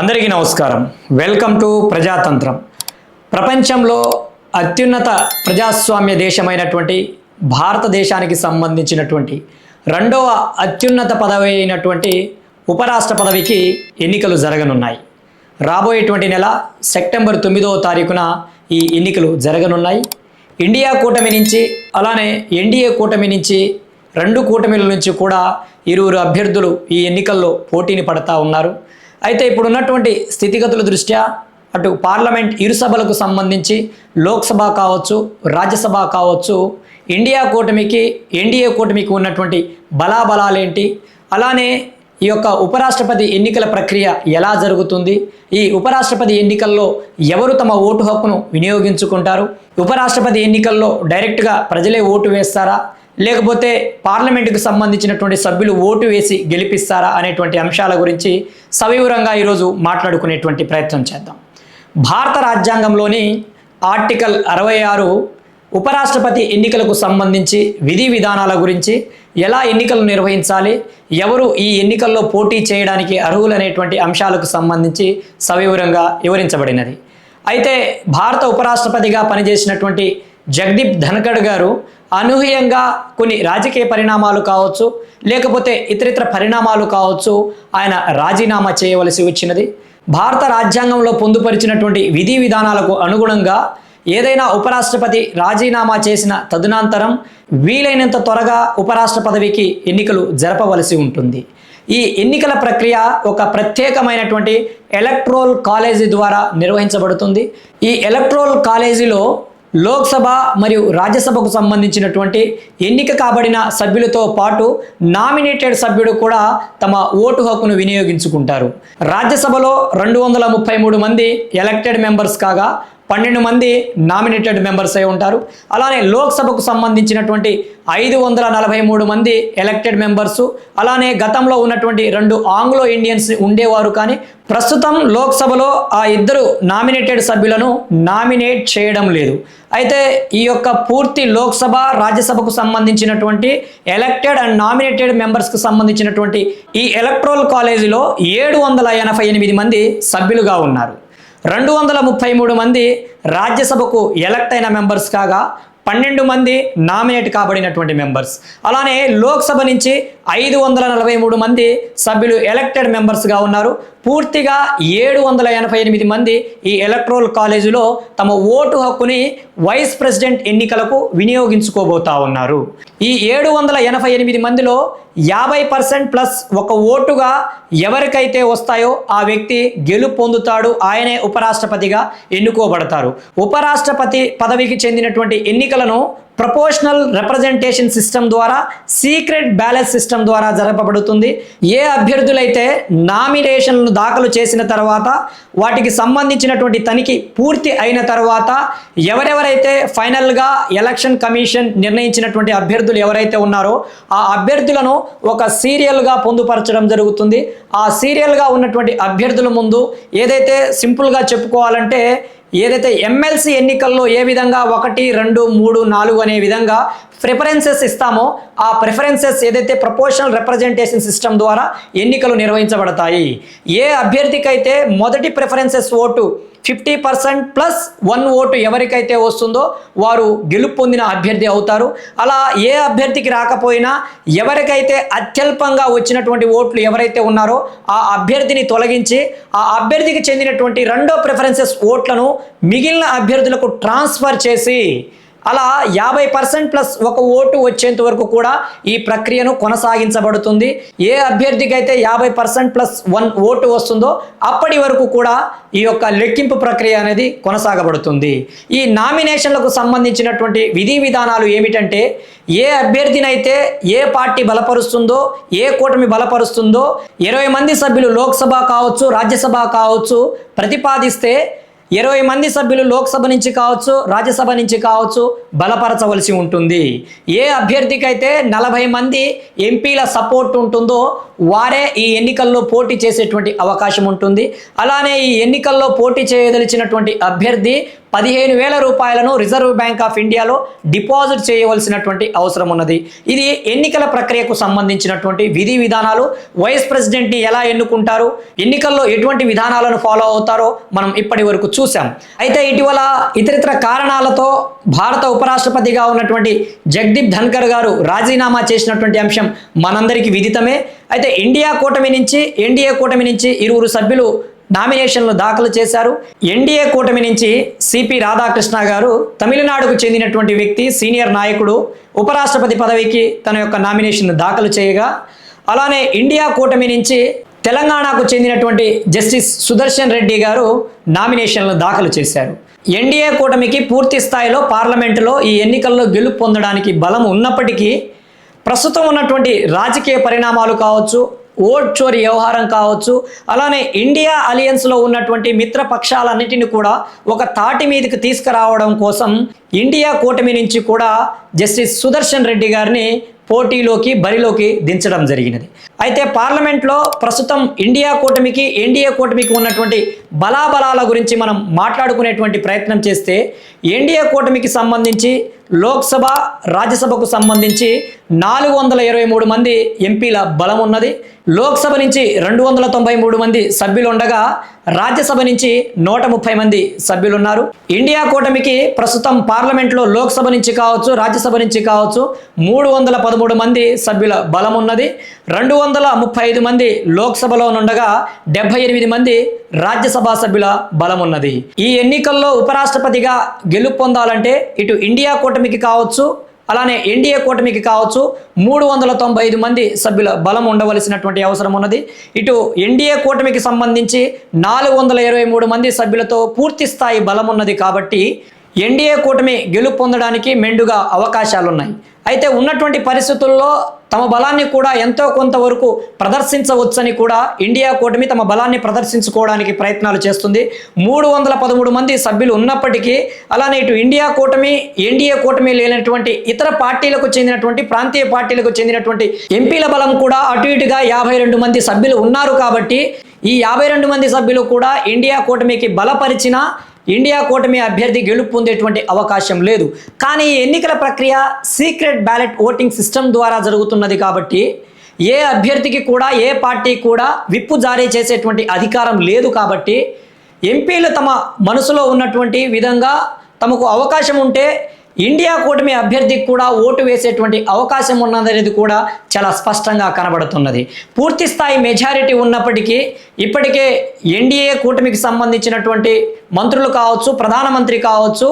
అందరికీ నమస్కారం. Welcome to ప్రజాతంత్రం. ప్రపంచంలో అత్యున్నత ప్రజాస్వామ్య దేశమైనటువంటి భారతదేశానికి సంబంధించినటువంటి రెండవ అత్యున్నత పదవి అయినటువంటి ఉపరాష్ట్ర పదవికి ఎన్నికలు జరగనున్నాయి. రాబోయేటువంటి నెల సెప్టెంబర్ తొమ్మిదవ తారీఖున ఈ ఎన్నికలు జరగనున్నాయి. ఇండియా కూటమి నుంచి అలానే ఎన్డీఏ కూటమి నుంచి రెండు కూటమిల నుంచి కూడా ఇరువురు అభ్యర్థులు ఈ ఎన్నికల్లో పోటీని పడతా ఉన్నారు. అయితే ఇప్పుడున్నటువంటి స్థితిగతుల దృష్ట్యా అటు పార్లమెంట్ ఇరు సభలకు సంబంధించి లోక్సభ కావచ్చు రాజ్యసభ కావచ్చు ఇండియా కూటమికి ఎన్డీఏ కూటమికి ఉన్నటువంటి బలాబలాలేంటి అలానే ఈ యొక్క ఉపరాష్ట్రపతి ఎన్నికల ప్రక్రియ ఎలా జరుగుతుంది ఈ ఉపరాష్ట్రపతి ఎన్నికల్లో ఎవరు తమ ఓటు హక్కును వినియోగించుకుంటారు ఉపరాష్ట్రపతి ఎన్నికల్లో డైరెక్ట్గా ప్రజలే ఓటు వేస్తారా లేకపోతే పార్లమెంటుకు సంబంధించినటువంటి సభ్యులు ఓటు వేసి గెలిపిస్తారా అనేటువంటి అంశాల గురించి సవివరంగా ఈరోజు మాట్లాడుకునేటువంటి ప్రయత్నం చేద్దాం. భారత రాజ్యాంగంలోని ఆర్టికల్ అరవై ఆరు ఉపరాష్ట్రపతి ఎన్నికలకు సంబంధించి విధి విధానాల గురించి ఎలా ఎన్నికలు నిర్వహించాలి ఎవరు ఈ ఎన్నికల్లో పోటీ చేయడానికి అర్హులనేటువంటి అంశాలకు సంబంధించి సవివరంగా వివరించబడినది. అయితే భారత ఉపరాష్ట్రపతిగా పనిచేసినటువంటి జగదీప్ ధన్కడ్ గారు అనూహ్యంగా కొన్ని రాజకీయ పరిణామాలు కావచ్చు లేకపోతే ఇతరితర పరిణామాలు కావచ్చు ఆయన రాజీనామా చేయవలసి వచ్చినది. భారత రాజ్యాంగంలో పొందుపరిచినటువంటి విధి విధానాలకు అనుగుణంగా ఏదైనా ఉపరాష్ట్రపతి రాజీనామా చేసిన తదనంతరం వీలైనంత త్వరగా ఉపరాష్ట్ర పదవికి ఎన్నికలు జరపవలసి ఉంటుంది. ఈ ఎన్నికల ప్రక్రియ ఒక ప్రత్యేకమైనటువంటి ఎలక్ట్రోల్ కాలేజీ ద్వారా నిర్వహించబడుతుంది. ఈ ఎలక్ట్రోల్ కాలేజీలో లోక్సభ మరియు రాజ్యసభకు సంబంధించినటువంటి ఎన్నిక కాబడిన సభ్యులతో పాటు నామినేటెడ్ సభ్యుడు కూడా తమ ఓటు హక్కును వినియోగించుకుంటారు. రాజ్యసభలో రెండు వందల ముప్పై మూడు మంది ఎలక్టెడ్ మెంబర్స్ కాగా పన్నెండు మంది నామినేటెడ్ మెంబర్స్ అయి ఉంటారు. అలానే లోక్సభకు సంబంధించినటువంటి ఐదు వందల నలభై మూడు మంది ఎలక్టెడ్ మెంబర్స్ అలానే గతంలో ఉన్నటువంటి రెండు ఆంగ్లో ఇండియన్స్ ఉండేవారు కానీ ప్రస్తుతం లోక్సభలో ఆ ఇద్దరు నామినేటెడ్ సభ్యులను నామినేట్ చేయడం లేదు. అయితే ఈ యొక్క పూర్తి లోక్సభ రాజ్యసభకు సంబంధించినటువంటి ఎలక్టెడ్ అండ్ నామినేటెడ్ మెంబర్స్కి సంబంధించినటువంటి ఈ ఎలక్ట్రోల్ కాలేజీలో ఏడు వందల ఎనభై ఎనిమిది మంది సభ్యులుగా ఉన్నారు. రెండు వందల ముప్పై మూడు మంది రాజ్యసభకు ఎలక్ట్ అయిన మెంబర్స్ కాగా పన్నెండు మంది నామినేట్ కాబడినటువంటి మెంబర్స్ అలానే లోక్సభ నుంచి ఐదు వందల నలభై మూడు మంది సభ్యులు ఎలక్టెడ్ మెంబర్స్గా ఉన్నారు. పూర్తిగా ఏడు వందల ఎనభై ఎనిమిది మంది ఈ ఎలక్ట్రోల్ కాలేజీలో తమ ఓటు హక్కుని వైస్ ప్రెసిడెంట్ ఎన్నికలకు వినియోగించుకోబోతా ఉన్నారు. ఈ ఏడు వందల ఎనభై ఎనిమిది మందిలో యాభై పర్సెంట్ ప్లస్ ఒక ఓటుగా ఎవరికైతే వస్తాయో ఆ వ్యక్తి గెలుపు పొందుతాడు. ఆయనే ఉపరాష్ట్రపతిగా ఎన్నుకోబడతారు. ఉపరాష్ట్రపతి పదవికి చెందినటువంటి ఎన్నికలను ప్రపోర్షనల్ రిప్రజెంటేషన్ సిస్టమ్ ద్వారా సీక్రెట్ బ్యాలెన్స్ సిస్టమ్ ద్వారా జరపబడుతుంది. ఏ అభ్యర్థులైతే నామినేషన్లు దాఖలు చేసిన తర్వాత వాటికి సంబంధించినటువంటి తనిఖీ పూర్తి అయిన తర్వాత ఎవరెవరైతే ఫైనల్గా ఎలక్షన్ కమిషన్ నిర్ణయించినటువంటి అభ్యర్థులు ఎవరైతే ఉన్నారో ఆ అభ్యర్థులను ఒక సీరియల్గా పొందుపరచడం జరుగుతుంది. ఆ సీరియల్గా ఉన్నటువంటి అభ్యర్థుల ముందు ఏదైతే సింపుల్గా చెప్పుకోవాలంటే ఏదైతే ఎమ్మెల్సీ ఎన్నికల్లో ఏ విధంగా ఒకటి రెండు మూడు నాలుగు అనే విధంగా ప్రిఫరెన్సెస్ ఇస్తామో ఆ ప్రిఫరెన్సెస్ ఏదైతే ప్రపోర్షనల్ రిప్రజెంటేషన్ సిస్టమ్ ద్వారా ఎన్నికలు నిర్వహించబడతాయి. ఏ అభ్యర్థికైతే మొదటి preferences vote fifty percent plus one vote ఎవరికైతే వస్తుందో వారు గెలుపు పొందిన అభ్యర్థి అవుతారు. అలా ఏ అభ్యర్థికి రాకపోయినా ఎవరికైతే అత్యల్పంగా వచ్చినటువంటి ఓట్లు ఎవరైతే ఉన్నారో ఆ అభ్యర్థిని తొలగించి ఆ అభ్యర్థికి చెందినటువంటి రెండో ప్రిఫరెన్సెస్ ఓట్లను మిగిలిన అభ్యర్థులకు ట్రాన్స్ఫర్ చేసి అలా యాభై పర్సెంట్ ప్లస్ ఒక ఓటు వచ్చేంత వరకు కూడా ఈ ప్రక్రియను కొనసాగించబడుతుంది. ఏ అభ్యర్థికి అయితే యాభై పర్సెంట్ ప్లస్ వన్ ఓటు వస్తుందో అప్పటి వరకు కూడా ఈ యొక్క లెక్కింపు ప్రక్రియ అనేది కొనసాగబడుతుంది. ఈ నామినేషన్లకు సంబంధించినటువంటి విధి విధానాలు ఏమిటంటే ఏ అభ్యర్థినైతే ఏ పార్టీ బలపరుస్తుందో ఏ కూటమి బలపరుస్తుందో ఇరవై మంది సభ్యులు లోక్సభ కావచ్చు రాజ్యసభ కావచ్చు ప్రతిపాదిస్తే ఇరవై మంది సభ్యులు లోక్సభ నుంచి కావచ్చు రాజ్యసభ నుంచి కావచ్చు బలపరచవలసి ఉంటుంది. ఏ అభ్యర్థికైతే నలభై మంది ఎంపీల సపోర్ట్ ఉంటుందో వారే ఈ ఎన్నికల్లో పోటీ చేసేటువంటి అవకాశం ఉంటుంది. అలానే ఈ ఎన్నికల్లో పోటీ చేయదలిచినటువంటి అభ్యర్థి పదిహేను వేల రూపాయలను రిజర్వ్ బ్యాంక్ ఆఫ్ ఇండియాలో డిపాజిట్ చేయవలసినటువంటి అవసరం ఉన్నది. ఇది ఎన్నికల ప్రక్రియకు సంబంధించినటువంటి విధి విధానాలు. వైస్ ప్రెసిడెంట్ని ఎలా ఎన్నుకుంటారు? ఎన్నికల్లో ఎటువంటి విధానాలను ఫాలో అవుతారో మనం ఇప్పటి వరకు చూసాం అయితే ఇటీవల ఇతరితర కారణాలతో భారత ఉపరాష్ట్రపతిగా ఉన్నటువంటి జగదీప్ ధన్కర్ గారు రాజీనామా చేసినటువంటి అంశం మనందరికీ విదితమే. అయితే ఇండియా కూటమి నుంచి ఎన్డీఏ కూటమి నుంచి ఇరువురు సభ్యులు నామినేషన్లు దాఖలు చేశారు. ఎన్డీఏ కూటమి నుంచి సిపి రాధాకృష్ణ గారు తమిళనాడుకు చెందినటువంటి వ్యక్తి సీనియర్ నాయకుడు ఉపరాష్ట్రపతి పదవికి తన యొక్క నామినేషన్ను దాఖలు చేయగా అలానే ఇండియా కూటమి నుంచి తెలంగాణకు చెందినటువంటి జస్టిస్ సుదర్శన్ రెడ్డి గారు నామినేషన్లు దాఖలు చేశారు. ఎన్డీఏ కూటమికి పూర్తి స్థాయిలో పార్లమెంటులో ఈ ఎన్నికల్లో గెలుపు పొందడానికి బలం ఉన్నప్పటికీ ప్రస్తుతం ఉన్నటువంటి రాజకీయ పరిణామాలు కావచ్చు ఓట్ చోరీ వ్యవహారం కావచ్చు అలానే ఇండియా అలియన్స్లో ఉన్నటువంటి మిత్రపక్షాలన్నిటిని కూడా ఒక తాటి మీదకి తీసుకురావడం కోసం ఇండియా కూటమి నుంచి కూడా జస్టిస్ సుదర్శన్ రెడ్డి గారిని పోటీలోకి బరిలోకి దించడం జరిగినది. అయితే పార్లమెంట్లో ప్రస్తుతం ఇండియా కూటమికి ఎన్డీఏ కూటమికి ఉన్నటువంటి బలాబలాల గురించి మనం మాట్లాడుకునేటువంటి ప్రయత్నం చేస్తే ఎన్డీఏ కూటమికి సంబంధించి లోక్సభ రాజ్యసభకు సంబంధించి నాలుగు వందల ఇరవై మూడు మంది ఎంపీల బలం ఉన్నది. లోక్సభ నుంచి రెండు వందల తొంభై మూడు మంది సభ్యులు ఉండగా రాజ్యసభ నుంచి నూట ముప్పై మంది సభ్యులు ఉన్నారు. ఇండియా కూటమికి ప్రస్తుతం పార్లమెంట్లో లోక్సభ నుంచి కావచ్చు రాజ్యసభ నుంచి కావచ్చు మూడు వందల పదమూడు మంది సభ్యుల బలం ఉన్నది. రెండు వందల వందల ముప్పై ఐదు మంది లోక్సభలో నుండగా డెబ్బై ఎనిమిది మంది రాజ్యసభ సభ్యుల బలం ఉన్నది ఈ ఎన్నికల్లో ఉపరాష్ట్రపతిగా గెలుపు పొందాలంటే ఇటు ఇండియా కూటమికి కావచ్చు అలానే ఎన్డీఏ కూటమికి కావచ్చు మూడు వందల తొంభై ఐదు మంది సభ్యుల బలం ఉండవలసినటువంటి అవసరం ఉన్నది. ఇటు ఎన్డీఏ కూటమికి సంబంధించి నాలుగు వందల ఇరవై మూడు మంది సభ్యులతో పూర్తి స్థాయి బలం ఉన్నది కాబట్టి ఎన్డీఏ కూటమి గెలుపు పొందడానికి మెండుగా అవకాశాలున్నాయి. అయితే ఉన్నటువంటి పరిస్థితుల్లో తమ బలాన్ని కూడా ఎంతో కొంతవరకు ప్రదర్శించవచ్చని కూడా ఇండియా కూటమి తమ బలాన్ని ప్రదర్శించుకోవడానికి ప్రయత్నాలు చేస్తుంది. మూడు వందల పదమూడు మంది సభ్యులు ఉన్నప్పటికీ అలానే ఇటు ఇండియా కూటమి ఎన్డీఏ కూటమి లేనటువంటి ఇతర పార్టీలకు చెందినటువంటి ప్రాంతీయ పార్టీలకు చెందినటువంటి ఎంపీల బలం కూడా అటు ఇటుగా యాభై రెండు మంది సభ్యులు ఉన్నారు కాబట్టి ఈ యాభై రెండు మంది సభ్యులు కూడా ఇండియా కూటమికి బలపరిచిన ఇండియా కూటమి అభ్యర్థి గెలుపు పొందేటువంటి అవకాశం లేదు. కానీ ఈ ఎన్నికల ప్రక్రియ సీక్రెట్ బ్యాలెట్ ఓటింగ్ సిస్టమ్ ద్వారా జరుగుతున్నది కాబట్టి ఏ అభ్యర్థికి కూడా ఏ పార్టీ కూడా విప్పు జారీ చేసేటువంటి అధికారం లేదు కాబట్టి ఎంపీలు తమ మనసులో ఉన్నటువంటి విధంగా తమకు అవకాశం ఉంటే ఇండియా కూటమి అభ్యర్థికి కూడా ఓటు వేసేటువంటి అవకాశం ఉన్నదనేది కూడా చాలా స్పష్టంగా కనబడుతున్నది. పూర్తి స్థాయి మెజారిటీ ఉన్నప్పటికీ ఇప్పటికే ఎన్డీఏ కూటమికి సంబంధించినటువంటి మంత్రులు కావచ్చు ప్రధానమంత్రి కావచ్చు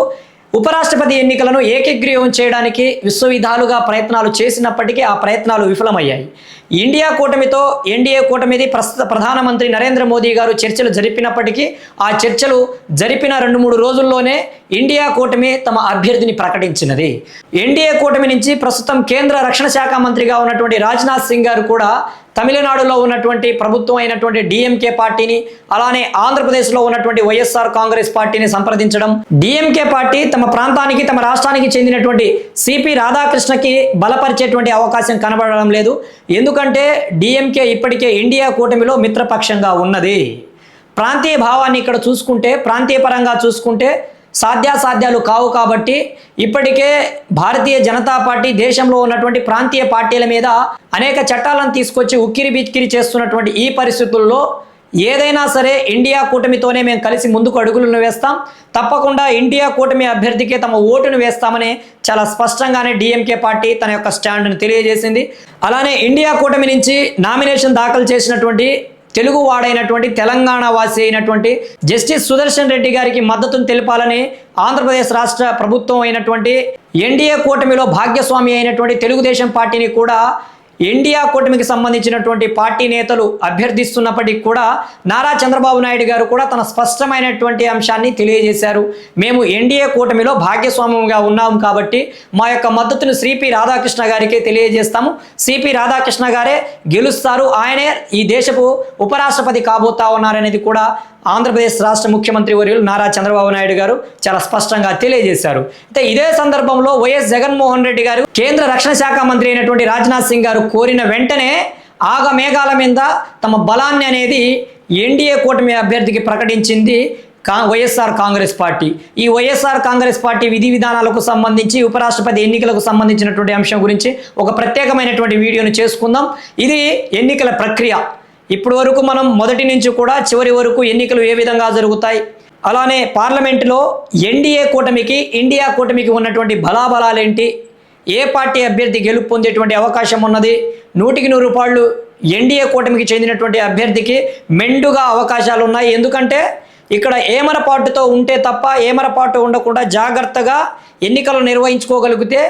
ఉపరాష్ట్రపతి ఎన్నికలను ఏకగ్రీవం చేయడానికి విశ్వవిధాలుగా ప్రయత్నాలు చేసినప్పటికీ ఆ ప్రయత్నాలు విఫలమయ్యాయి. ఇండియా కూటమితో ఎన్డీఏ కూటమిది ప్రస్తుత ప్రధానమంత్రి నరేంద్ర మోదీ గారు చర్చలు జరిపినప్పటికీ ఆ చర్చలు జరిపిన రెండు మూడు రోజుల్లోనే ఇండియా కూటమి తమ అభ్యర్థిని ప్రకటించినది. ఎన్డీఏ కూటమి నుంచి ప్రస్తుతం కేంద్ర రక్షణ శాఖ మంత్రిగా ఉన్నటువంటి రాజ్నాథ్ సింగ్ గారు కూడా తమిళనాడులో ఉన్నటువంటి ప్రభుత్వం అయినటువంటి డిఎంకే పార్టీని అలానే ఆంధ్రప్రదేశ్లో ఉన్నటువంటి వైఎస్ఆర్ కాంగ్రెస్ పార్టీని సంప్రదించడం డిఎంకే పార్టీ తమ ప్రాంతానికి తమ రాష్ట్రానికి చెందినటువంటి సిపి రాధాకృష్ణకి బలపరిచేటువంటి అవకాశం కనబడడం లేదు. ఎందుకు ఎందుకంటే డిఎంకే ఇప్పటికే ఇండియా కూటమిలో మిత్రపక్షంగా ఉన్నది. ప్రాంతీయ భావాన్ని ఇక్కడ చూసుకుంటే ప్రాంతీయ పరంగా చూసుకుంటే సాధ్యాసాధ్యాలు కావు కాబట్టి ఇప్పటికే భారతీయ జనతా పార్టీ దేశంలో ఉన్నటువంటి ప్రాంతీయ పార్టీల మీద అనేక చట్టాలను తీసుకొచ్చి ఉక్కిరి బిక్కిరి చేస్తున్నటువంటి ఈ పరిస్థితుల్లో ఏదైనా సరే ఇండియా కూటమితోనే మేము కలిసి ముందుకు అడుగులను వేస్తాం. తప్పకుండా ఇండియా కూటమి అభ్యర్థికే తమ ఓటును వేస్తామని చాలా స్పష్టంగానే డిఎంకే పార్టీ తన యొక్క స్టాండ్ను తెలియజేసింది. అలానే ఇండియా కూటమి నుంచి నామినేషన్ దాఖలు చేసినటువంటి తెలుగు వాడైనటువంటి తెలంగాణ వాసి అయినటువంటి జస్టిస్ సుదర్శన్ రెడ్డి గారికి మద్దతును తెలపాలని ఆంధ్రప్రదేశ్ రాష్ట్ర ప్రభుత్వం అయినటువంటి ఎన్డీఏ కూటమిలో భాగ్యస్వామి అయినటువంటి తెలుగుదేశం పార్టీని కూడా ఇండియా కూటమికి సంబంధించినటువంటి పార్టీ నేతలు అభ్యర్థిస్తున్నప్పటికీ కూడా నారా చంద్రబాబు నాయుడు గారు కూడా తన స్పష్టమైనటువంటి అంశాన్ని తెలియజేశారు. మేము ఎన్డీఏ కూటమిలో భాగ్యస్వామ్యంగా ఉన్నాం కాబట్టి మా యొక్క మద్దతును శ్రీపి రాధాకృష్ణ గారికి తెలియజేస్తాము. సిపి రాధాకృష్ణ గారే గెలుస్తారు. ఆయనే ఈ దేశపు ఉపరాష్ట్రపతి కాబోతా ఉన్నారనేది కూడా ఆంధ్రప్రదేశ్ రాష్ట్ర ముఖ్యమంత్రి వర్యులు నారా చంద్రబాబు నాయుడు గారు చాలా స్పష్టంగా తెలియజేశారు. అయితే ఇదే సందర్భంలో వైఎస్ జగన్మోహన్ రెడ్డి గారు కేంద్ర రక్షణ శాఖ మంత్రి అయినటువంటి రాజ్నాథ్ సింగ్ గారు కోరిన వెంటనే ఆగమేఘాల మీద తమ బలాన్ని అనేది ఎన్డీఏ కూటమి అభ్యర్థికి ప్రకటించింది కా వైఎస్ఆర్ కాంగ్రెస్ పార్టీ. ఈ వైఎస్ఆర్ కాంగ్రెస్ పార్టీ విధి విధానాలకు సంబంధించి ఉపరాష్ట్రపతి ఎన్నికలకు సంబంధించినటువంటి అంశం గురించి ఒక ప్రత్యేకమైనటువంటి వీడియోను చేసుకుందాం. ఇది ఎన్నికల ప్రక్రియ. ఇప్పటి వరకు మనం మొదటి నుంచి కూడా చివరి వరకు ఎన్నికలు ఏ విధంగా జరుగుతాయి? అలానే పార్లమెంటులో ఎన్డీఏ కూటమికి ఇండియా కూటమికి ఉన్నటువంటి బలాబలాలేంటి? ఏ పార్టీ అభ్యర్థి గెలుపు పొందేటువంటి అవకాశం ఉన్నది? నూటికి నూరు రూపాయలు ఎన్డీఏ కూటమికి చెందినటువంటి అభ్యర్థికి మెండుగా అవకాశాలు ఉన్నాయి. ఎందుకంటే ఇక్కడ ఏమరపాటుతో ఉంటే తప్ప ఏమరపాటు ఉండకుండా జాగ్రత్తగా ఎన్నికలు నిర్వహించుకోగలిగితే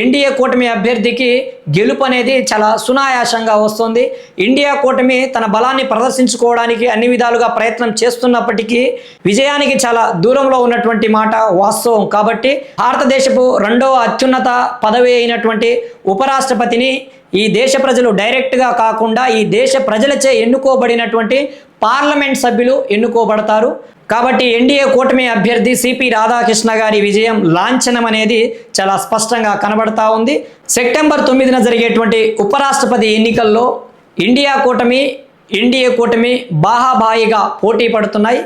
ఎన్డీఏ కూటమి అభ్యర్థికి గెలుపు అనేది చాలా సునాయాసంగా వస్తుంది. ఇండియా కూటమి తన బలాన్ని ప్రదర్శించుకోవడానికి అన్ని విధాలుగా ప్రయత్నం చేస్తున్నప్పటికీ విజయానికి చాలా దూరంలో ఉన్నటువంటి మాట వాస్తవం. కాబట్టి భారతదేశపు రెండవ అత్యున్నత పదవి అయినటువంటి ఉపరాష్ట్రపతిని ఈ దేశ ప్రజలు డైరెక్ట్గా కాకుండా ఈ దేశ ప్రజలచే ఎన్నుకోబడినటువంటి పార్లమెంట్ సభ్యులు ఎన్నుకోబడతారు. కాబట్టి ఎన్డీఏ కూటమి అభ్యర్థి సిపి రాధాకృష్ణ గారి విజయం లాంఛనం అనేది చాలా స్పష్టంగా కనబడతా ఉంది. సెప్టెంబర్ తొమ్మిదిన జరిగేటువంటి ఉపరాష్ట్రపతి ఎన్నికల్లో ఇండియా కూటమి ఎన్డీఏ కూటమి బాహాబాయిగా పోటీ పడుతున్నాయి.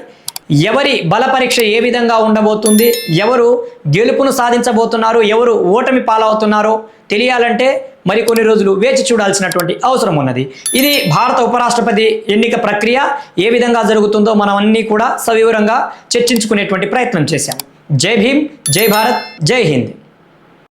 ఎవరి బల పరీక్ష ఏ విధంగా ఉండబోతుంది ఎవరు గెలుపును సాధించబోతున్నారు ఎవరు ఓటమి పాలవుతున్నారో తెలియాలంటే మరికొన్ని రోజులు వేచి చూడాల్సినటువంటి అవసరం ఉన్నది. ఇది భారత ఉపరాష్ట్రపతి ఎన్నిక ప్రక్రియ ఏ విధంగా జరుగుతుందో మనం అన్నీ కూడా సవివరంగా చర్చించుకునేటువంటి ప్రయత్నం చేశాం. జై భీమ్ జై భారత్ జై హింద్.